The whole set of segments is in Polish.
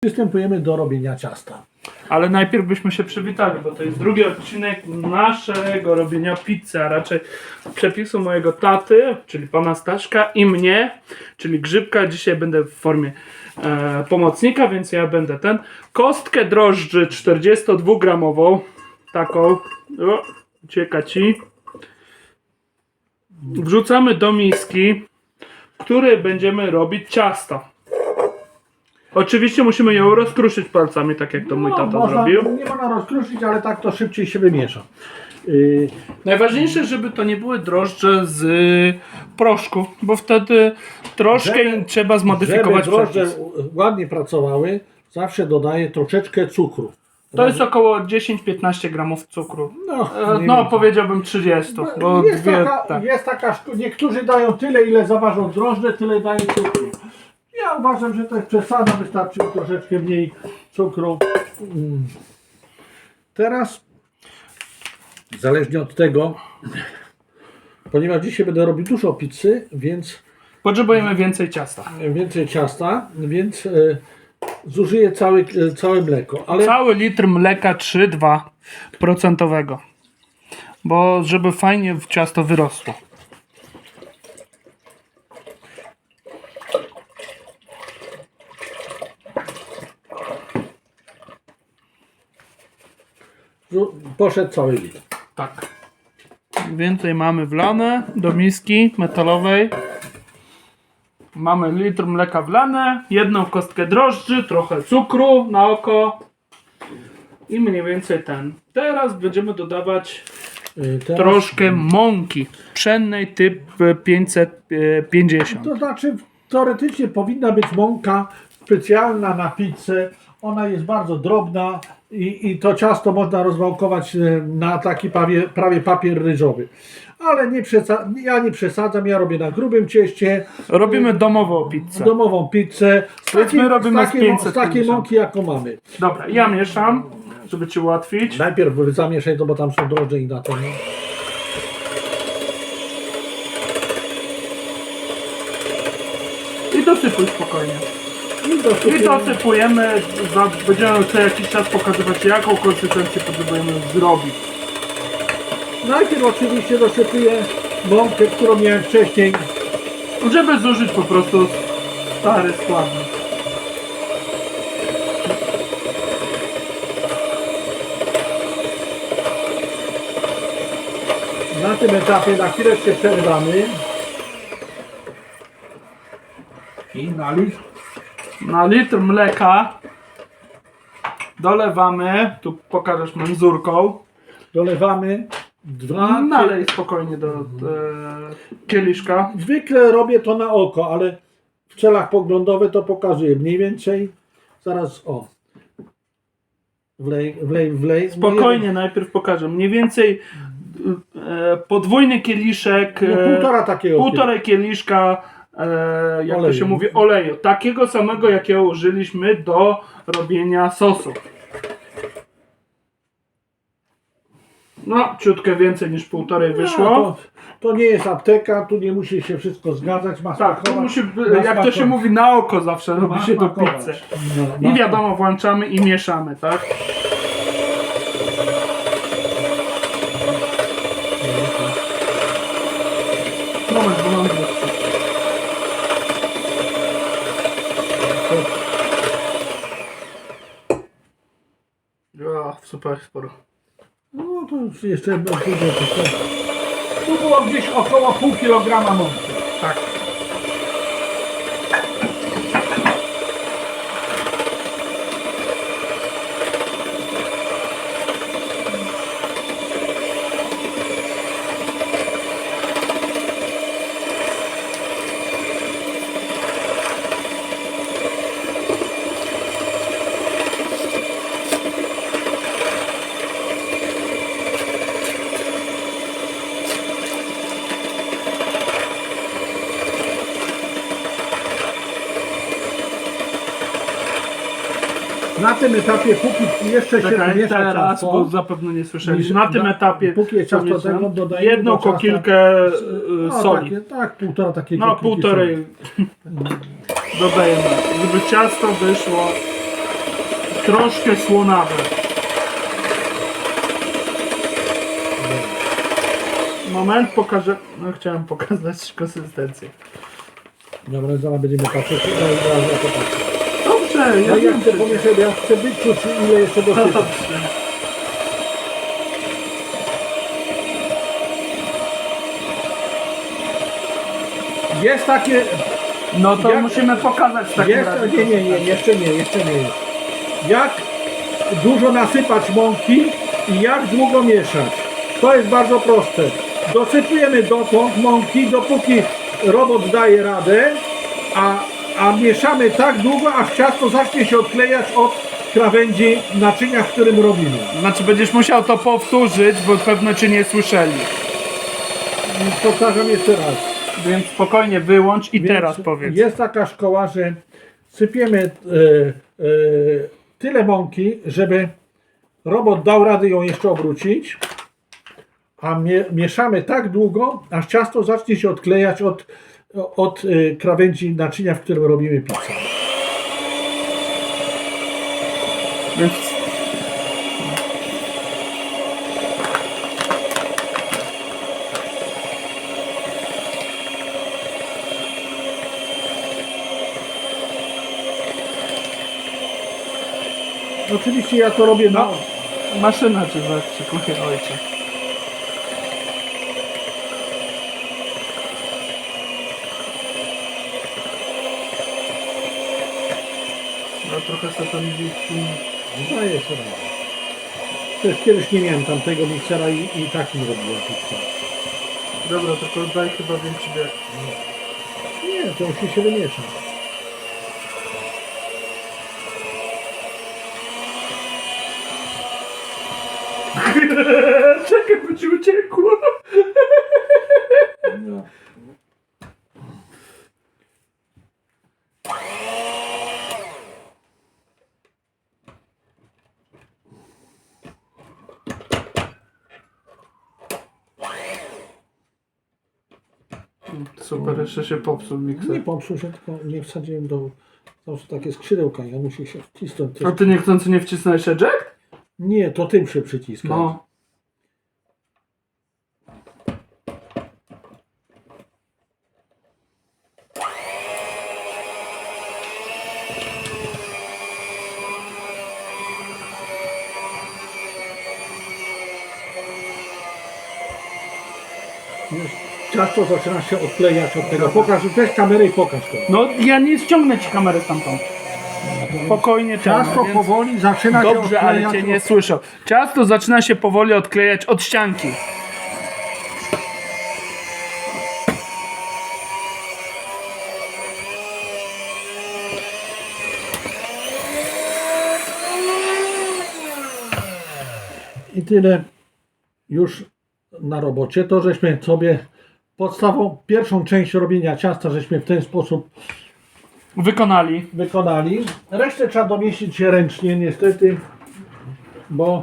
Przystępujemy do robienia ciasta. Ale najpierw byśmy się przywitali, bo to jest drugi odcinek naszego robienia pizzy, a raczej przepisu mojego taty, czyli pana Staszka i mnie, czyli Grzybka. Dzisiaj będę w formie e, pomocnika, więc ja będę ten. Kostkę drożdży 42-gramową, taką, o, ucieka ci. Wrzucamy do miski, w której będziemy robić ciasto. Oczywiście musimy ją rozkruszyć palcami, tak jak to mój tata No, można, zrobił. Nie można rozkruszyć, ale tak to szybciej się wymiesza. Yy, Najważniejsze, żeby to nie były drożdże z y, proszku, bo wtedy troszkę Żeby- im trzeba żeby zmodyfikować drożdże przepis. ładnie pracowały, zawsze dodaję troszeczkę cukru. To jest około 10-15 gramów cukru. No, E, nie No, wiem. powiedziałbym 30, bo jest, dwie, taka, tak. jest taka, niektórzy dają tyle, ile zaważą drożdże, tyle dają cukru. Ja uważam, że to jest przesada, wystarczy troszeczkę mniej cukru. Mm. Teraz, zależnie od tego, ponieważ dzisiaj będę robił dużo pizzy, więc Potrzebujemy więcej ciasta. więcej ciasta, więc e, zużyję całe, całe mleko. Ale Cały litr mleka 3,2%. Bo żeby fajnie w ciasto wyrosło. Poszedł cały litr. Tak. Więcej mamy wlane do miski metalowej. Mamy litr mleka wlane, jedną kostkę drożdży, trochę cukru na oko i mniej więcej ten. Teraz będziemy dodawać E, Teraz, troszkę mąki pszennej typ 550. To znaczy, teoretycznie powinna być mąka specjalna na pizzę. Ona jest bardzo drobna i, i to ciasto można rozwałkować e, na taki prawie, prawie papier ryżowy. Ale nie ja nie przesadzam, ja robię na grubym cieście, Robimy domową pizzę. domową pizzę z takiej, my robimy z z takiej, z 550. takiej mąki, jaką mamy. Dobra, ja mieszam, żeby ci ułatwić. Najpierw zamieszaj to, bo tam są drożdże i na to. I dosypuj spokojnie. I dosypujemy. za- będziemy co jakiś czas pokazywać jaką konsystencję potrzebujemy zrobić. Najpierw oczywiście dosypuję mąkę, którą miałem wcześniej. Żeby zużyć po prostu stary składnik. Na tym etapie na chwileczkę przerwamy. I na litr. Na litr mleka dolewamy, tu pokażesz menzurką, Dolewamy dwa. nalej spokojnie do e, kieliszka. Zwykle robię to na oko, ale w celach poglądowych to pokazuję mniej więcej. Zaraz o. Wlej, wlej, wlej. Spokojnie najpierw pokażę. Mniej więcej e, podwójny kieliszek, No, e, półtora takiego. półtorej kieliszka, e, jak to Oleju. się mówi, oleju. Takiego samego, jakiego użyliśmy do robienia sosu. No, ciutkę więcej niż półtorej wyszło. No, to, to nie jest apteka, tu nie musi się wszystko zgadzać. Ma tak, to smakować. musi, ma jak to się mówi, na oko zawsze robi się do pizzy. No, I ma- wiadomo, włączamy i mieszamy, tak? Moment, bo mam głos. O, super sporo. No to jeszcze pójdzie. Tu było gdzieś około pół kilograma mąki. Na tym etapie, póki jeszcze się Czekaj, miesza teraz, ciasto, bo zapewne nie słyszeliście. Na- tym etapie póki jest ciasto tego, dodajemy jedną do ciasta- kokilkę y, no, soli. Takie, tak, półtora takiej No półtorej dodajemy, żeby ciasto wyszło troszkę słonawe. Moment, pokażę. No chciałem pokazać konsystencję. Dobra, zaraz będziemy patrzeć. Zaraz. Dobrze, Ja, ja chcę pomyśleć, ja chcę wyczuć ile jeszcze. Dobrze. Jest takie, No to Jak- musimy pokazać w takim jest, razie. nie, nie, nie, jeszcze nie, jeszcze nie jest. Jak dużo nasypać mąki i jak długo mieszać. To jest bardzo proste. Dosypujemy dotąd mąki, dopóki robot daje radę, a, a mieszamy tak długo, aż ciasto zacznie się odklejać od krawędzi naczynia, w którym robimy. Znaczy będziesz musiał to powtórzyć, bo pewno cię nie słyszeli. Powtarzam jeszcze raz. Więc spokojnie wyłącz i Więc teraz powiedz. Jest taka szkoła, że sypiemy e, e, tyle mąki, żeby robot dał radę ją jeszcze obrócić, a mie, mieszamy tak długo, aż ciasto zacznie się odklejać od, od e, krawędzi naczynia, w którym robimy pizzę. Więc Oczywiście ja to robię na, no, maszyna cię zakrzykuje ojcze. Sobie to nie Zdaję sobie radę. Przecież kiedyś nie miałem tamtego miksera i, i takim robiłem pizzę. Dobra, tylko daj chyba większy bieg. Nie, to musi się wymieszać. Czekaj, bo ci uciekło. No. Super, jeszcze się popsuł Nie mikser. popsuł się, tylko nie wsadziłem do... To są takie skrzydełka, ja muszę się wcisnąć. A ty niechcący nie wcisnąłeś jack? Nie, to tym się przyciska. No. Już ciasto zaczyna się odklejać od tego. Pokaż, weź kamerę i pokaż to. No ja nie ściągnę ci kamery stamtąd. Spokojnie Ciasto więc- powoli zaczyna się Dobrze, ale cię nie od- słyszał. Ciasto zaczyna się powoli odklejać od ścianki. I tyle już na robocie. To żeśmy sobie podstawą, pierwszą część robienia ciasta, żeśmy w ten sposób Wykonali. wykonali. Resztę trzeba domieścić się ręcznie niestety, bo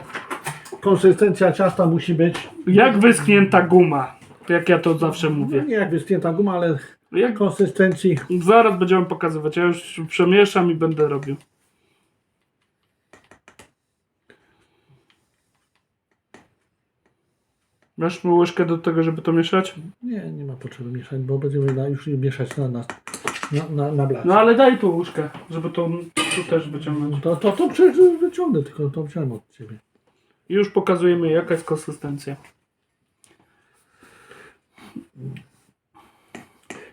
konsystencja ciasta musi być Jak wyschnięta guma. Jak ja to zawsze no mówię. nie jakby zdjęta guma, ale Jak konsystencji Zaraz będziemy pokazywać. Ja już przemieszam i będę robił. Masz łyżkę do tego, żeby to mieszać? nie, nie ma potrzeby mieszać, bo będziemy na, już mieszać na, na, na, na. No ale daj tu łyżkę, żeby to tu też wyciągnąć. To, to, to przecież wyciągnę, tylko to wziąłem od Ciebie. I już pokazujemy jaka jest konsystencja.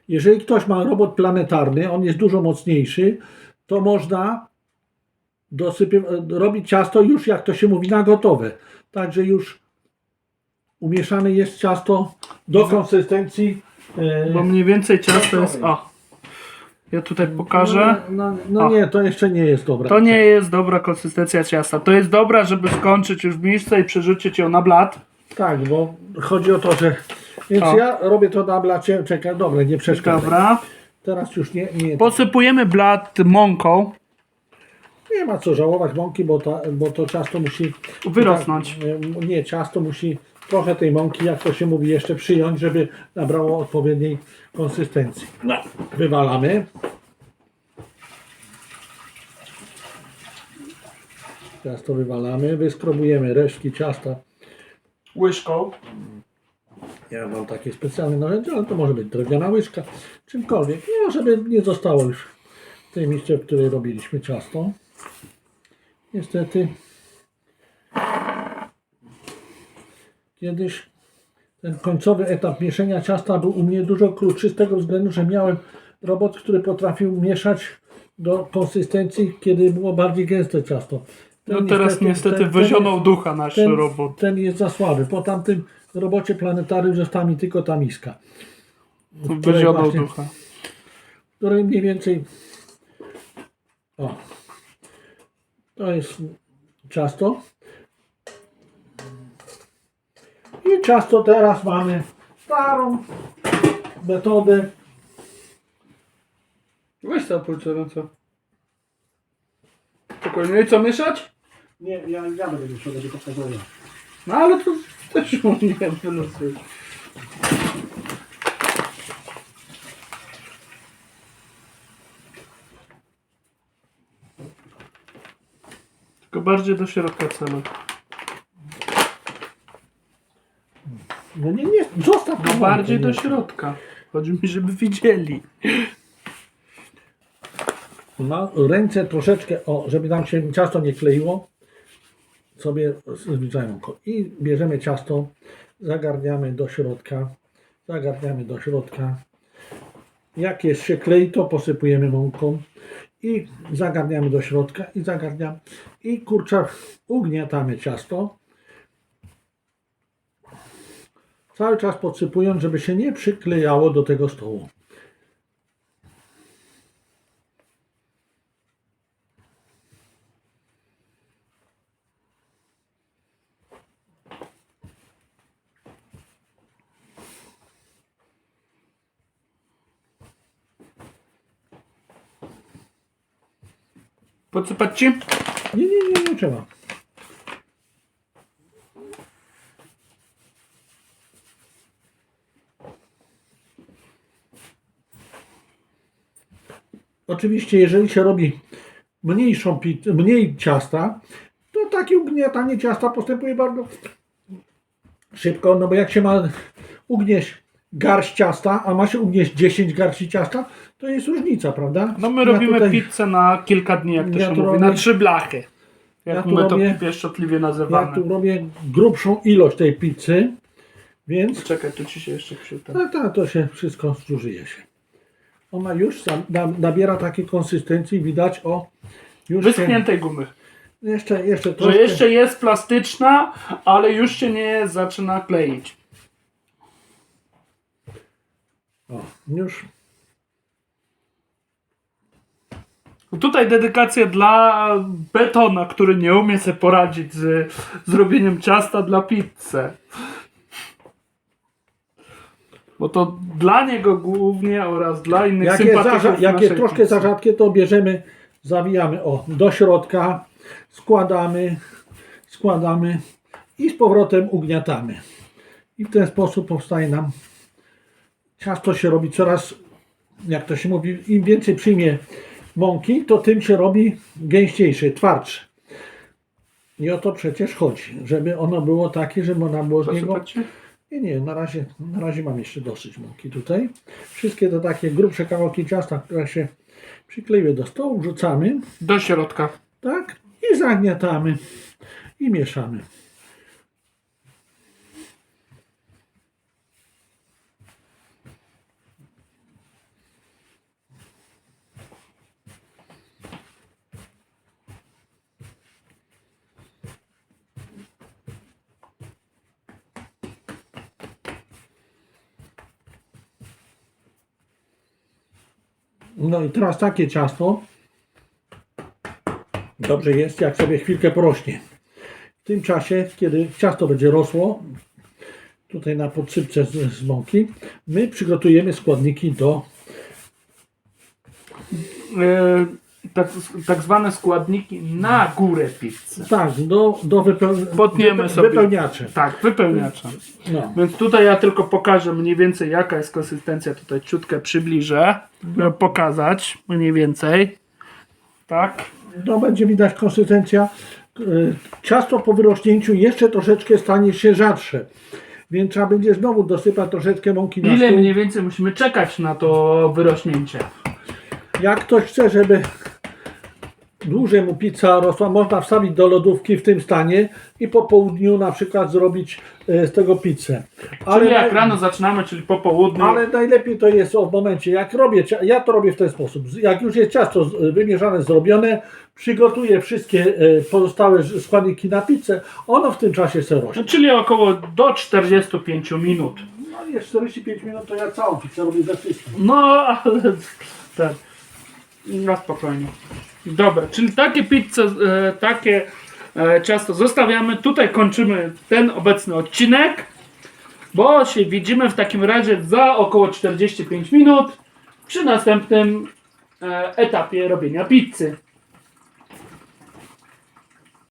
Jeżeli ktoś ma robot planetarny, on jest dużo mocniejszy, to można dosypie, robić ciasto już, jak to się mówi, na gotowe. Także już umieszane jest ciasto do konsystencji. e, Bo mniej więcej ciasto jest... O! Ja tutaj pokażę. No, no, no O. nie, to jeszcze nie jest dobre. To nie jest dobra konsystencja ciasta. To jest dobra, żeby skończyć już w misce i przerzucić ją na blat. Tak, bo chodzi o to, że. Więc O. ja robię to na blacie. Czekaj, dobra, nie przeszkadzaj. Dobra. Teraz już nie, nie, Posypujemy blat mąką. nie ma co żałować mąki, bo, ta, bo to ciasto musi. Wyrosnąć. Tak, nie, ciasto musi trochę tej mąki, jak to się mówi, jeszcze przyjąć, żeby nabrało odpowiedniej konsystencji. No, wywalamy. Teraz to wywalamy, wyskrobujemy resztki ciasta. Łyżką. Ja mam takie specjalne narzędzie, ale to może być drewniana łyżka, czymkolwiek. No, żeby nie zostało już w tej miejsce, w której robiliśmy ciasto. Niestety kiedyś ten końcowy etap mieszania ciasta był u mnie dużo krótszy z tego względu, że miałem robot, który potrafił mieszać do konsystencji, kiedy było bardziej gęste ciasto. Ten No teraz niestety ten wyzionął ducha nasz ten, robot. ten jest za słaby. Po tamtym robocie planetarium została mi tylko ta miska. Wyzionął ducha. której mniej więcej. O. To jest ciasto. I ciasto teraz mamy starą metodę. Weź to ręce. Spokojnie, co mieszać? Nie, ja, ja będę mieszał, będę pokazał ja. No ale to też u mnie wylosuj. Tylko bardziej do środka celu. No nie, nie, zostaw No to bardziej do środka. Chodzi mi, żeby widzieli. Ręce troszeczkę, o, żeby nam się ciasto nie kleiło, sobie zbliżają. I bierzemy ciasto, zagarniamy do środka, zagarniamy do środka. Jak jest się klei, to posypujemy mąką i zagarniamy do środka i zagarniamy. I kurczę, ugniatamy ciasto. Cały czas podsypując, żeby się nie przyklejało do tego stołu. Podsypać ci? Nie, nie, nie, nie trzeba. Oczywiście, jeżeli się robi mniejszą mniej ciasta, to takie ugniatanie ciasta postępuje bardzo szybko, no bo jak się ma ugnieść garść ciasta, a ma się ugnieść 10 garści ciasta, to jest różnica, prawda? No my Ja robimy tutaj- pizzę na kilka dni, jak to Ja się mówi. robię- Na trzy blachy. Jak Ja my robię- to pieszczotliwie Ja nazywamy. tu robię grubszą ilość tej pizzy, więc Czekaj, tu ci się jeszcze przytem. No tak, to się wszystko zużyje się. Ona już nabiera takiej konsystencji, widać o już Wyschniętej gumy. jeszcze, jeszcze Że troszkę, jeszcze jest plastyczna, ale już się nie zaczyna kleić. o, już Tutaj dedykacja dla betona, który nie umie sobie poradzić z zrobieniem ciasta dla pizzy. Bo to dla niego głównie oraz dla innych jak jest, za, sympatyków jak jest troszkę pizzy. za rzadkie, to bierzemy, zawijamy o, do środka, składamy, składamy i z powrotem ugniatamy. I w ten sposób powstaje nam ciasto się robi coraz, jak to się mówi, im więcej przyjmie mąki, to tym się robi gęściejsze, twardsze. I o to przecież chodzi, żeby ono było takie, żeby ona było z niego... Zasypać się? Nie, nie, na razie, na razie mam jeszcze dosyć mąki tutaj. Wszystkie te takie grubsze kawałki ciasta, które się przykleiły do stołu, wrzucamy, Do środka. tak? I zagniatamy i mieszamy. No i teraz takie ciasto dobrze jest, jak sobie chwilkę porośnie. W tym czasie, kiedy ciasto będzie rosło, tutaj na podsypce z, z mąki, my przygotujemy składniki do E, tak, tak zwane składniki na górę pizzy. tak, do, do wypeł, Potniemy wype- sobie. wypełniaczy. Tak, wypełniacza. No. Więc tutaj ja tylko pokażę mniej więcej jaka jest konsystencja. Tutaj ciutkę przybliżę, żeby pokazać mniej więcej. Tak. No będzie widać konsystencja y, ciasto po wyrośnięciu jeszcze troszeczkę stanie się rzadsze. Więc trzeba będzie znowu dosypać troszeczkę mąki na Ile stół. mniej więcej musimy czekać na to wyrośnięcie? Jak ktoś chce, żeby dłużej mu pizza rosła, można wstawić do lodówki w tym stanie i po południu na przykład zrobić e, z tego pizzę. Czyli jak naj- rano zaczynamy, czyli po południu. ale najlepiej to jest w momencie, jak robię, cia- ja to robię w ten sposób. Z- Jak już jest ciasto z- wymieszane, zrobione, przygotuję wszystkie e, pozostałe ż- składniki na pizzę, ono w tym czasie se rośnie. Czyli około do 45 minut. No jest 45 minut, to ja całą pizzę robię ze wszystkim. No, ale tak. Na spokojnie. Dobra, czyli takie pizze, e, takie e, ciasto zostawiamy. Tutaj kończymy ten obecny odcinek, bo się widzimy w takim razie za około 45 minut przy następnym e, etapie robienia pizzy.